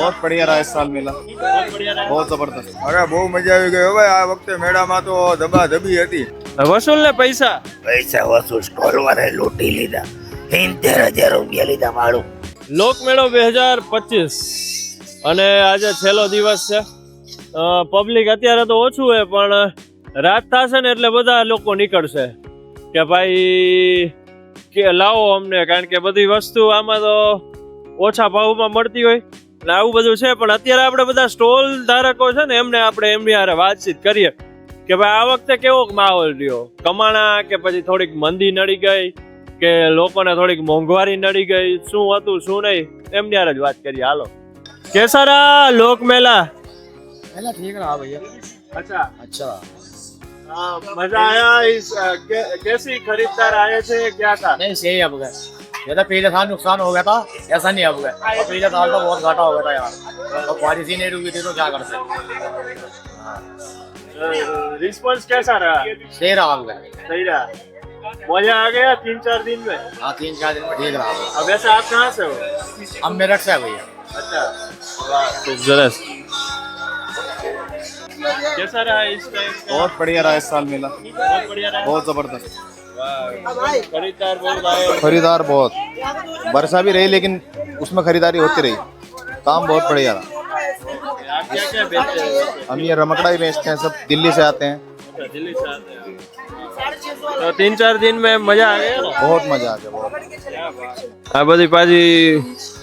बहुत बढ़िया रहा इस साल मेला बहुत बढ़िया रहा बहुत जबरदस्त અરે બહુ મજા આવી ગઈ હવે આ વખતે મેળામાં તો ધબાધબી હતી વસૂલ ને પૈસા પૈસા વસૂલ સ્ટોલ વાળા લૂંટી લીધા સિત્તેર હજાર રૂપિયા લીધા ભાડું લોકમેળો બે હજાર પચીસ અને આજે છેલ્લો દિવસ છે પબ્લિક અત્યારે તો ઓછું હોય પણ રાત થશે ને એટલે બધા લોકો નીકળશે કે ભાઈ કે લાવો અમને કારણ કે બધી વસ્તુ આમાં તો ઓછા ભાવમાં મળતી હોય અને આવું બધું છે પણ અત્યારે આપણે બધા સ્ટોલ ધારકો છે ને એમને આપણે એમની હારે વાતચીત કરીએ કે ભાઈ આ વખતે કેવો માહોલ રહ્યો? કમાણા કે પછી થોડીક મંદી નડી ગઈ? કે લોકોને થોડીક મોંઘવારી નડી ગઈ? શું હતું શું નહીં? એમની હારે જ વાત કરીએ. હાલો. કેસારા લોકમેલા. મેલા ઠીક રહા ભૈયા અચ્છા. અચ્છા. મજા આયા કેસી ખરીદદાર આયા છે ક્યાં થા નહીં સહી અપગા ये तो पिछले साल नुकसान हो गया था ऐसा नहीं अब गए और पिछले साल का बहुत घाटा हो गया था यार। और बारिश ही नहीं रुकी थी तो क्या कर सकते रिस्पॉन्स कैसा रहा? सही रहा अब गए सही रहा। मज़ा आ गया तीन चार दिन में? हाँ तीन चार दिन में ठीक रहा। अब वैसे आप कहाँ से हो? अब मेरठ से है भैया। अच्छा। खूब कैसा रहा इस टाइम बहुत बढ़िया रहा इस साल मेला। बहुत बढ़िया रहा। बहुत ज़बरदस्त। खरीदार बहुत आए खरीदार बहुत वर्षा भी रही लेकिन उसमें खरीदारी होती रही काम बहुत बढ़िया रहा आप क्या क्या बेचते हैं वैसे? हम ये रमकड़ा ही बेचते हैं सब दिल्ली से आते हैं अच्छा, दिल्ली से आते हैं तो तीन चार दिन में मजा आ गया ना बहुत मजा आ गया बहुत આ બધી પાછી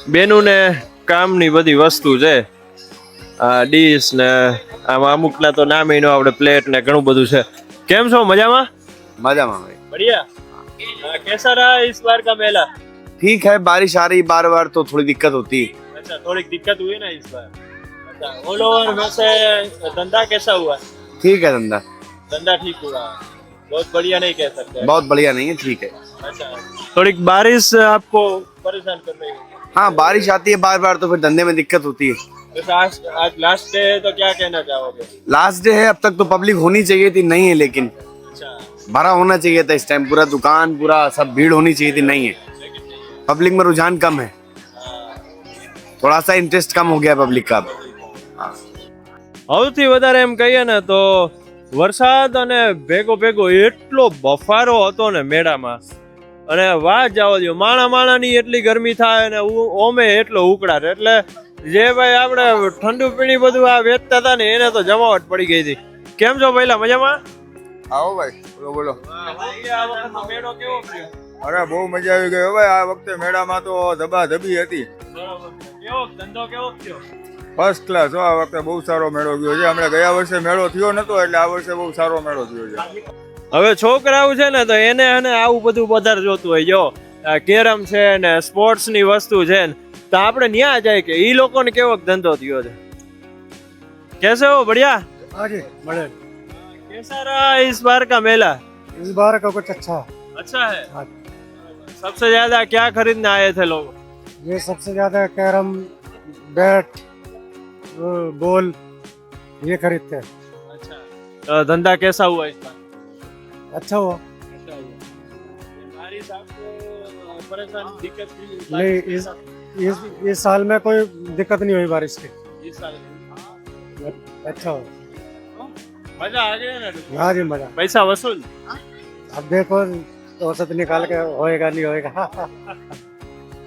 બેનું ને કામની બધી વસ્તુ છે આ ડીશ ને આમાં અમુકના તો નામ ય ન આપણે પ્લેટ ને ઘણું બધું છે કેમ છો મજામાં મજામાં ભાઈ बढ़िया। हाँ, कैसा रहा इस बार का मेला? ठीक है बारिश आ रही बार बार तो थोड़ी दिक्कत होती। है अच्छा थोड़ी दिक्कत हुई ना इस बार? अच्छा ऑल ओवर वैसे धंधा कैसा हुआ? ठीक है धंधा। धंधा ठीक हुआ। बहुत बढ़िया नहीं कह सकते। बहुत बढ़िया नहीं है ठीक है। अच्छा थोड़ी बारिश आपको परेशान कर रही है हाँ बारिश आती है बार बार तो फिर धंधे में दिक्कत होती है। आज लास्ट डे है तो क्या कहना चाहोगे? लास्ट डे है अब तक तो पब्लिक होनी चाहिए थी नहीं है लेकिन। अच्छा भरा होना चाहिए था इस टाइम पूरा दुकान पूरा सब भीड़ होनी चाहिए थी नहीं है लेकिन नहीं है। पब्लिक में रुझान कम है थोड़ा सा इंटरेस्ट कम हो गया है पब्लिक का अब સૌથી વધારે એમ કહીએ ને તો વરસાદ અને ભેગો ભેગો એટલો બફારો હતો ને મેળામાં અને વાત જવા દો માણા માણાની એટલી ગરમી થાય અને ઉ- ઓમે એટલો ઉકળાટ એટલે જે ભાઈ આપણે ઠંડુ પીણી બધું આ વેચતા હતા ને એને તો જમાવટ પડી ગઈ હતી કેમ છો પહેલા મજામાં આવો ભાઈ બોલો બોલો. અરે બહુ મજા આવી ગઈ ભાઈ આ વખતે મેળામાં તો ધબા ધબી હતી ફર્સ્ટ ક્લાસ આ વખતે બહુ સારો મેળો ગયો છે. હમણાં ગયા વર્ષે મેળો થયો નતો એટલે આ વર્ષે બહુ સારો મેળો થયો છે. હવે છોકરાઓ છે ને તો એને અને આવું બધું વધારે જોતું હોય. જો કેરમ છે ને સ્પોર્ટ્સની વસ્તુ છે ને તો આપણે ન્યા જાય કે એ લોકોને કેવો ધંધો થયો છે? કેસે હો બઢિયા? હાજી મળે. कैसा रहा इस बार का मेला? इस बार का कुछ अच्छा अच्छा है? हाँ। सबसे ज़्यादा क्या खरीदने आए थे लोग? ये सबसे ज़्यादा कैरम बैट बॉल ये खरीदते हैं। अच्छा। तो धंधा कैसा हुआ इस बार? अच्छा हुआ। अच्छा हुआ। बारिश आपको परेशान दिक्कत नहीं इस इस इस साल में कोई दिक्कत नहीं हुई बारिश की। इस साल। अच्छा हुआ। मजा आ गया ना हाँ जी मजा पैसा वसूल अब देखो औसत निकाल के होएगा नहीं होएगा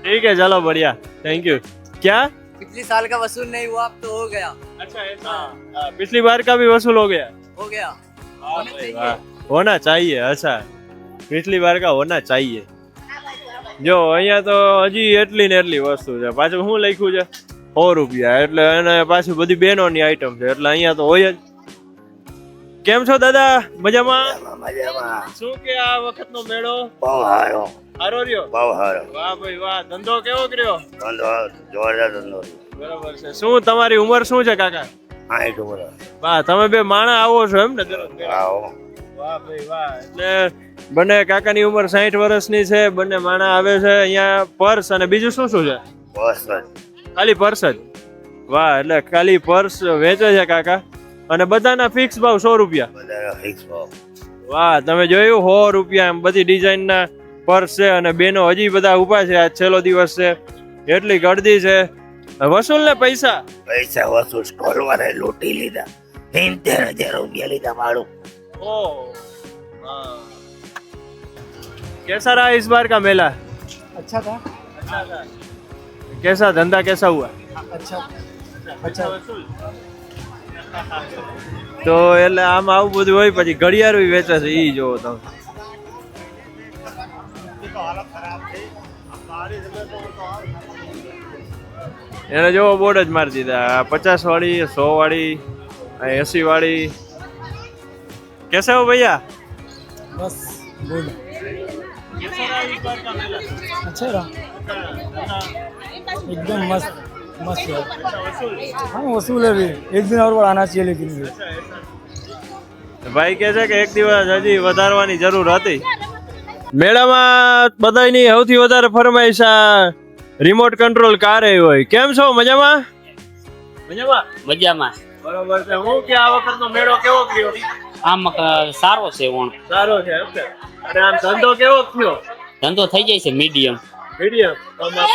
ठीक है चलो बढ़िया थैंक यू क्या पिछले साल का वसूल नहीं हुआ अब तो हो गया अच्छा ऐसा हाँ, पिछली बार का भी वसूल हो गया हो गया वाह भाई, वाह। होना चाहिए अच्छा पिछली बार का होना चाहिए જો અહીંયા તો હજી એટલી ને એટલી વસ્તુ છે પાછું શું લખ્યું છે સો રૂપિયા એટલે એને પાછું બધી બહેનોની આઈટમ છે એટલે અહીંયા તો હોય જ કેમ છો દાદા? મજામાં? મજામાં શું કે આ વખતનો મેળો? બહુ સારો સારો રહ્યો? બહુ સારો વાહ ભાઈ વાહ. ધંધો કેવો કર્યો? ધંધો જોરદાર ધંધો બરાબર છે. શું તમારી ઉંમર શું છે કાકા? સાઠ ઉંમર. વાહ તમે બે માણા આવો છો એમ ને? દરરોજ આવો. વાહ ભાઈ વાહ. એટલે બંને કાકાની ઉંમર સાઠ વર્ષની છે બંને માણા આવે છે અહીંયા પર્સ અને બીજું શું શું છે? પર્સ ખાલી પર્સ જ? વાહ એટલે ખાલી પર્સ વેચે છે કાકા? અને બધાના ફિક્સ ભાવ સો રૂપિયા બધા ફિક્સ ભાવ વાહ તમે જોયું સો રૂપિયા એમ બધી ડિઝાઇનના પર્સ છે અને બેનો હજી બધા ઊભા છે આજ છેલ્લો દિવસ છે એટલી ગળદી છે વસૂલ ને પૈસા પૈસા વસૂલ સ્ટોલ વાળાએ લૂંટી લીધા સિત્તેર હજાર રૂપિયા લીધા મારું ओ हाँ। कैसा रहा इस बार का मेला अच्छा था अच्छा था कैसा धंधा कैसा हुआ अच्छा अच्छा તો એટલે આમ આવું બધું હોય પછી ઘડિયાળ વેચે છે ઈ જોવો તમે એને જોવો બોર્ડ જ મારી દીધા પચાસ વાળી સો વાળી એસી વાળી कैसे हो भैया बस गुड अच्छा रहा एकदम मस्त मस्त है हाँ वसूल है भी एक दिन और बढ़ाना चाहिए लेकिन भी ભાઈ કહે છે કે એક દિવસ હજી વધારવાની જરૂર હતી મેળામાં બધાયની સૌથી વધારે ફરમાઈશ આ રિમોટ કંટ્રોલ કાર એ હોય કેમ છો મજામાં મજામાં મજામાં બરોબર છે હું કે આ વખતનો મેળો કેવો થયો આમ અ, સારો છે ઓણ સારો છે એમ ને? અને આમ ધંધો કેવો થયો ધંધો થઈ જાય છે મીડિયમ મીડિયમ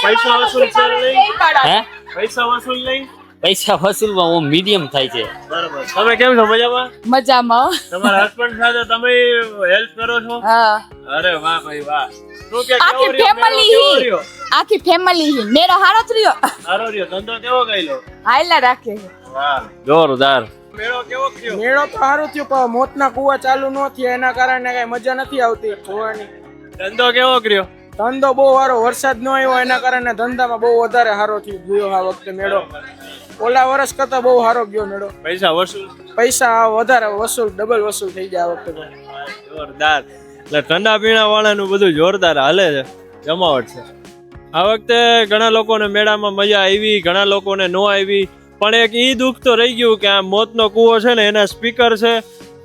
પૈસા વસૂલ છે નહીં હે પૈસા વસૂલ નહીં? પૈસા વસૂલમાં ઓમ મીડિયમ થાય છે. બરાબર. તમે કેમ છો? મજામાં? મજામાં. તમારા હસબન્ડ સાથે તમે હેલ્પ કરો છો? હા. અરે વાહ ભાઈ વાહ. આખી ફેમિલી? આખી ફેમિલી મેરો હારો થયો સારો રહ્યો. ધંધો કેવો ગયેલો? હાયલા રાખે. વાહ. જોરદાર. મેળો કેવો થયો? મેળો તો સારું થયો પણ મોતના કુવા ચાલુ ન થયા. એના કારણે કઈ મજા નથી આવતી. જોવાની ધંધો કેવો કર્યો? ધંધો બહુ સારો વરસાદ ન આવ્યો એના કારણે ધંધામાં બહુ વધારે સારો થયો ગયો આ વખતે મેળો. ઓલા વર્ષ કરતા બહુ સારો ગયો મેળો. પૈસા વસૂલ? પૈસા વધારે વસૂલ ડબલ વસૂલ થઈ જાય આ વખતે. જોરદાર. એટલે ઠંડા પીણા વાળાનું બધું જોરદાર હાલે છે. જમાવટ છે. આ વખતે ઘણા લોકોને મેળામાં મજા આવી ઘણા લોકોને ન આવી. પણ એક ઈ દુઃખ તો રહી ગયું કે આ મોતનો કૂવો છે ને એના સ્પીકર છે.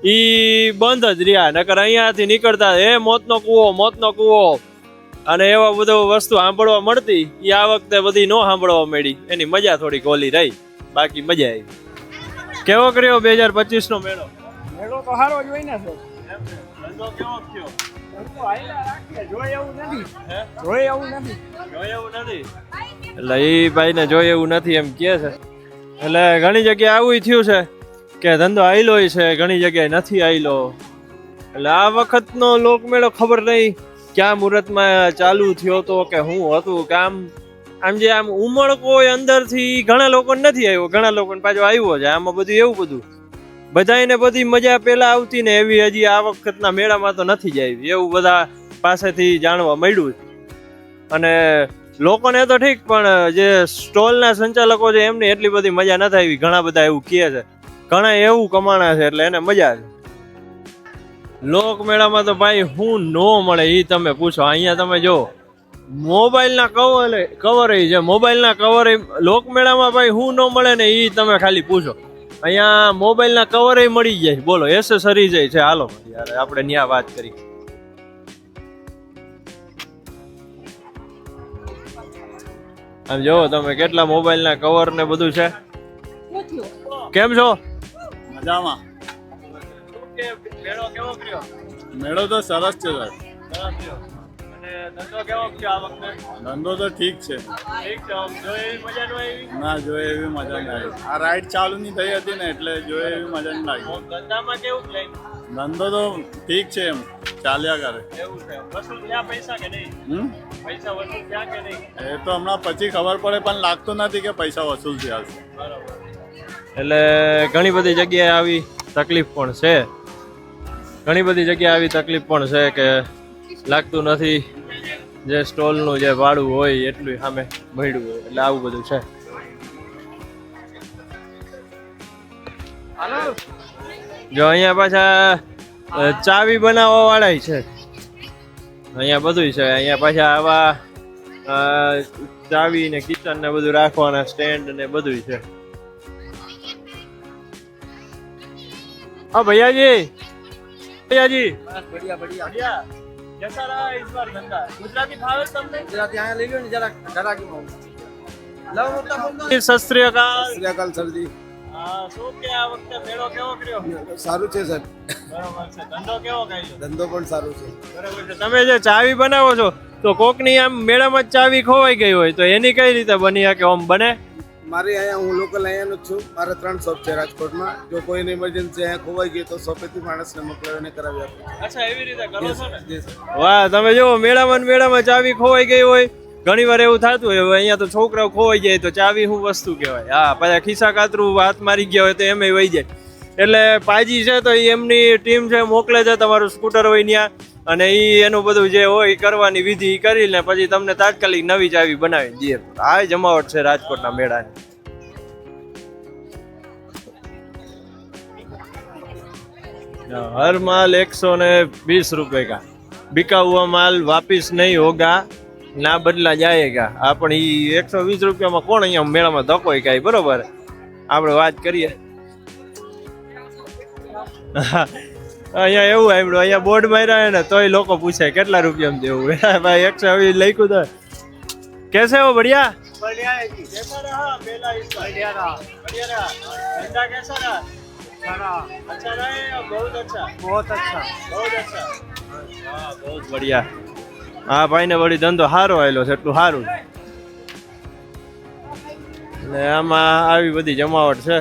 ઈ બંધ જ રહ્યા. નકર અહીંયાથી નીકળતા એ મોતનો કૂવો મોતનો કૂવો. અને એવા બધો વસ્તુ સાંભળવા મળતી એ આ વખતે બધી ન સાંભળવા મળી. એની મજા થોડીક ઓલી રહી. બાકી મજા આવી. કેવો કર્યો બે હજાર પચીસ નો મેળો? મેળો તો સારો જોઈ ને ધંધો કેવો થયો? એટલે એ ભાઈને જોઈ એવું નથી એમ કહે છે. એટલે ઘણી જગ્યાએ આવું થયું છે કે ધંધો આયલો છે ઘણી જગ્યાએ નથી આયલો એટલે આ વખતનો લોકમેળો ખબર નહીં. ક્યાં મુહૂર્તમાં ચાલુ થયો તો કે હું હતું? કે આમ આમ જે આમ ઉમળકો અંદરથી ઘણા લોકોને નથી આવ્યો. ઘણા લોકોને પાછો આવ્યો છે આમાં બધું એવું બધું. બધાયને બધી મજા પેલા આવતી ને એવી હજી આ વખતના મેળામાં તો નથી જ આવી. એવું બધા પાસેથી જાણવા મળ્યું અને લોકોને તો ઠીક, પણ જે સ્ટોલના સંચાલકો છે એમને એટલી બધી મજા નથી આવી. ઘણા બધા એવું કહે છે. ઘણા એવું કમાણા છે એટલે એને મજા છે લોક મેળામાં તો ભાઈ હું નો મળે એ તમે પૂછો. અહીંયા તમે જો મોબાઈલના કવર કવર છે. મોબાઈલના કવર લોક મેળામાં ભાઈ હું ન મળે ને એ તમે ખાલી પૂછો. અહીંયા મોબાઈલના કવર મળી જાય. બોલો એસેસરી જાય છે. હાલો યાર આપણે ન્યા વાત કરી. આમ જોવો તમે કેટલા મોબાઈલના કવર ને બધું છે. કેમ છો? મજામાં. મેળો તો સરસ છે સાહેબ ધંધો તો ઠીક છે. નો આવી ના જોઈએ એવી મજા નહીં આવી. આ રાઈડ ચાલુ નહીં થઈ હતી ને એટલે જોઈએ એવી મજા કેવું જાય ધંધો તો ઠીક છે એમ. ચાલ્યા કરે. એ તો હમણાં પછી ખબર પડે, પણ લાગતું નથી કે પૈસા વસૂલ થયા એટલે ઘણી બધી જગ્યાએ આવી તકલીફ પણ છે. ઘણી બધી જગ્યાએ આવી તકલીફ પણ છે કે લાગતું નથી. જે સ્ટોલનું જે ભાડું હોય એટલું સામે મળ્યું હોય એટલે આવું બધું છે. જો અહીંયા પાછા ચાવી બનાવવા વાળા છે. અહીંયા બધું છે. અહીંયા પાછા આવા ચાવી ને કિચન ને બધું રાખવાના સ્ટેન્ડ ને બધું છે. હા ભૈયાજી. जी भैया जी बढ़िया बढ़िया बढ़िया कैसा रहा इस बार धंधा गुजराती भावे तुमने જરા ત્યાં લઈ લો ને જરા જરા કે લાવો મોટા બોલ सत श्री अकाल શ્રીકાલ સરજી હા શું કે આ વખતે મેળો કેવો કર્યો સારું છે સર બરોબર છે ધંધો કેવો કર્યો ધંધો પણ સારું છે બરોબર છે તમે જે ચાવી બનાવો છો તો કોકની આમ મેળામાં જ ચાવી ખોવાઈ ગઈ હોય તો એની કઈ રીતે બની શકે આમ બને મારી અહીંયા હું લોકલ અહીંયાનો જ છું. મારે ત્રણ શોપ છે રાજકોટમાં. જો કોઈને ઇમરજન્સી અહીંયા ખોવાઈ ગઈ તો શોપેથી માણસને મોકલાવીને કરાવી આપું અચ્છા એવી રીતે કરો છો ને? વાહ તમે જો મેળામાં ને મેળામાં ચાવી ખોવાઈ ગઈ હોય. ઘણી વાર એવું થતું હોય હવે અહીંયા તો છોકરાઓ ખોવાઈ જાય તો ચાવી શું વસ્તુ કહેવાય? હા પાછા ખિસ્સા કાતરું હાથ મારી ગયા હોય તો એમ વહી જાય. એટલે પાજી છે તો એમની ટીમ છે મોકલે છે તમારું સ્કૂટર હોય ત્યાં અને એ એનું બધું જે હોય કરવાની વિધિ કરીને પછી તમને તાત્કાલિક નવી ચાવી બનાવી દઈએ. આ જમાવટ છે રાજકોટના મેળાની. હર માલ એકસો ને વીસ રૂપિયા કા બિકા માલ વાપિસ નહીં હોગા, ના બદલા જાયેગા આ પણ એ એકસો વીસ રૂપિયામાં કોણ અહીંયા મેળામાં ધકો કાંઈ બરોબર? આપણે વાત કરીએ. અહીંયા એવું આવડ્યું અહીંયા બોર્ડ માર્યા ને તોય લોકો પૂછે કેટલા રૂપિયામાં દેવું? ભાઈ એકસો વીસ લખ્યું તો. કેસે હો બઢિયા? હા ભાઈ ને ધંધો સારો આવેલો છે એટલું સારું ને આમાં આવી બધી જમાવટ છે.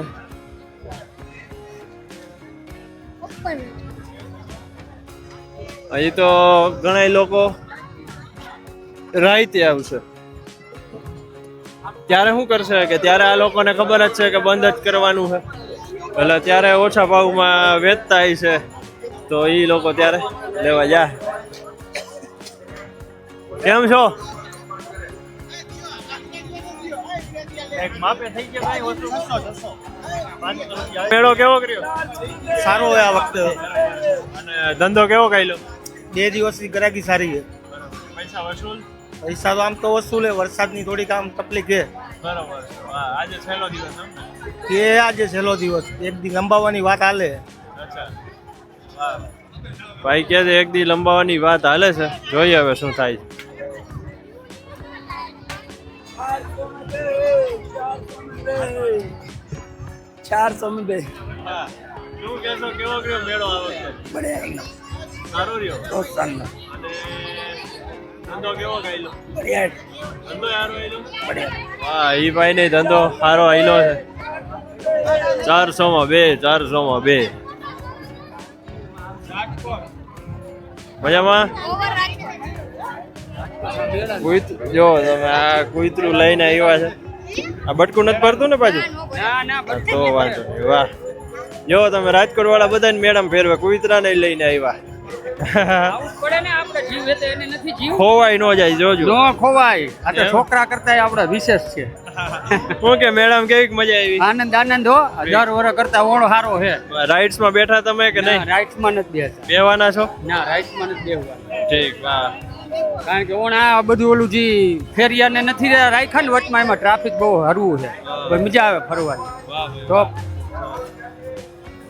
અહીં તો ઘણા લોકો રાઈતે આવશે. ત્યારે શું કરશે કે ત્યારે આ લોકોને ખબર જ છે કે બંધ જ કરવાનું છે. એટલે ત્યારે ઓછા ભાવમાં વેચતા છે. તો એ લોકો ત્યારે લેવા જાય. કેમ છો? મેળો કેવો કર્યો? સારો આ વખતે. અને ધંધો કેવો કાયલો? બે દિવસથી ગ્રાહકી સારી છે. પૈસા વસૂલ? પૈસા તો આમ તો વસૂલે વરસાદની થોડીક આમ તકલીફ છે. બરાબર. આજે છેલ્લો દિવસ એ આજે છેલ્લો દિવસ એક દી લંબાવવાની વાત હાલે. ભાઈ કે છે એક દી લંબાવવાની વાત હાલે છે. જોઈએ હવે શું થાય છે. ચારસો में બે. શું કેશો કેવો કેવો મેળો આ વખતે સારો રહ્યો. અને ધંધો કેવો ગાયલો? ધંધો સારો આયલો હા ઈ ભાઈ ને ધંધો સારો આયલો છે. ચારસો માં બે ચારસો માં બે. મજામાં? કુઈત જો તમે આ કુઈતરું લઈને આવ્યા છે. આ બટકું નથી ભરતું ને પાછું? તો વાંધો નહીં વાહ. જો તમે રાજકોટ વાળા બધાને મેડમ ફેરવે કુઈતરા ને લઈને આવ્યા ખોવાય ન જાય જોજો. નો ખોવાય. આ તો છોકરા કરતા આપડે વિશેષ છે. શું કે મેડમ કેવી મજા આવી? આનંદ આનંદ હો. દર વર્ષ કરતા ઓણો સારો છે. રાઇડ્સમાં બેઠા તમે કે નહીં? રાઇટ્સમાં નથી બેવાના છો? ના રાઇટ્સમાં નથી બેસવા ઠીક વાહ કારણ કે ઓણ આ બધું ઓલું જે ફેરિયાને નથી રાખ્યા ને વચમાં એમાં ટ્રાફિક બહુ હરવું છે. પણ મજા આવે ફરવાની. તો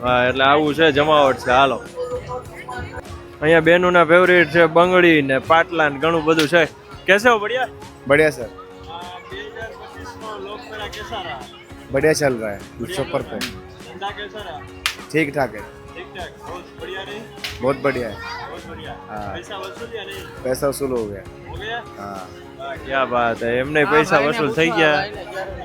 હા એટલે આવું છે જમાવટ છે. હાલો. અહીંયા બેનુના ફેવરેટ છે બંગડી ને પાટલા ને ઘણું બધું છે કેસે હો બઢિયા बढ़िया सर બે હજાર પચીસ નો લોકમેળા કેસા રહા बढ़िया चल रहा है उत्सव पर पे ધંધા કેસા રહા ठीक ठाक है ठीक ठाक बहुत बढ़िया नहीं बहुत बढ़िया है बहुत बढ़िया हाँ। पैसा वसूल या नहीं पैसा वसूल हो गया हो गया हाँ વાહ, ક્યાં વાત હે એમને પૈસા વસૂલ થઈ ગયા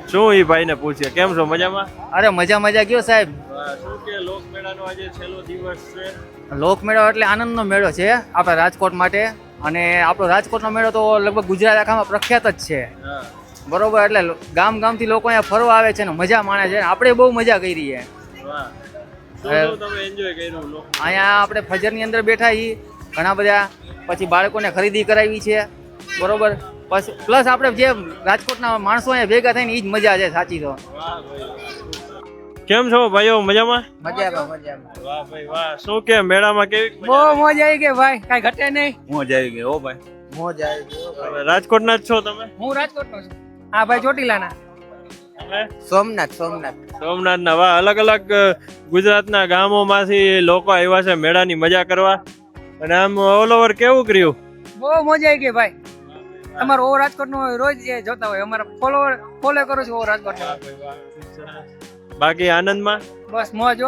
શું ઈ ભાઈને પૂછીએ કેમ છો મજામાં અરે મજા મજા ગયો સાહેબ વાહ, શું કે લોકમેળાનો આજે છેલ્લો દિવસ છે લોકમેળો એટલે આનંદનો મેળો છે આપણા રાજકોટ માટે. અને આપણો રાજકોટનો મેળો તો લગભગ ગુજરાત આખામાં પ્રખ્યાત જ છે. બરોબર એટલે ગામ ગામથી લોકો અહીંયા ફરવા આવે છે ને મજા માણે છે. આપણે બહુ મજા કરી છે. અહીંયા આપણે ફજરની અંદર બેઠા છીએ ઘણા બધા પછી બાળકોને ખરીદી કરાવી છે. બરોબર પછી પ્લસ આપણે જે રાજકોટના માણસો અહીંયા ભેગા થઈને એ જ મજા છે સાચી તો. કેમ છો ભાઈઓ મજામાં? મજામાં મજામાં. વાહ ભાઈ વાહ. શું કે મેળામાં કેવી બહુ મજા આવી ગઈ ભાઈ કઈ ઘટે નહીં. મોજ આવી ગઈ ઓ ભાઈ. મોજ આવી ગઈ રાજકોટ રાજકોટના જ છો તમે? હું રાજકોટ નો છું. હા ભાઈ ચોટીલાના. તમે સોમનાથ સોમનાથ. સોમનાથના વાહ. અલગ અલગ ગુજરાતના ગામોમાંથી લોકો આવ્યા છે મેળાની મજા કરવા. અને આમ ઓલ ઓવર કેવું કર્યું? બહુ મજા આવી ગઈ ભાઈ. તમારો ઓ રાજકોટ નો રોજ જોતા હોય. અમારા ફોલોવર ફોલો કરું છું ઓ રાજકોટ બાકી આનંદમાં? બસ મોજ